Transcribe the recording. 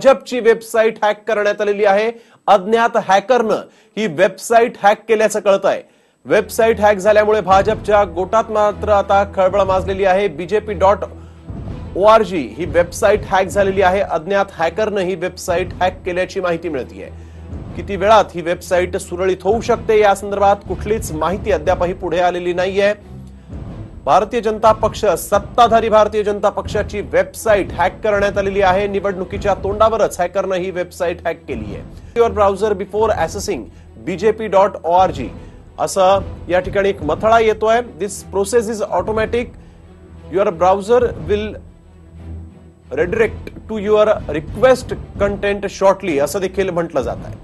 भाजपची website hack करण्यात आलेली आहे. अज्ञात हॅकरनं ही वेबसाईट हॅक केल्याचं कळत आहे वेबसाईट हॅक झाल्यामुळे भाजपच्या गोटात मात्र आता खळबळ माजलेली आहे. BJP dot O R G ही वेबसाईट हॅक झालेली आहे. अज्ञात हॅकरनं ही वेबसाईट हॅक केल्याची माहिती मिळतीये. किती वेळात ही वेबसाईट सुरळीत होऊ शकते? या संदर्भात कुठलीच माहिती अद्यापही पुढे आलेली नाहीये. भारतीय जनता पक्ष सत्ताधारी भारतीय जनता पक्षाची वेबसाईट हॅक करण्यात आलेली आहे. निवडणुकीच्या तोंडावरच हॅकरनं ही वेबसाईट हॅक केली आहे. Your browser before accessing BJP dot O R G असं या ठिकाणी एक मथळा येतोय. This process is automatic your browser will redirect to your request content shortly असं देखील म्हटलं जात आहे.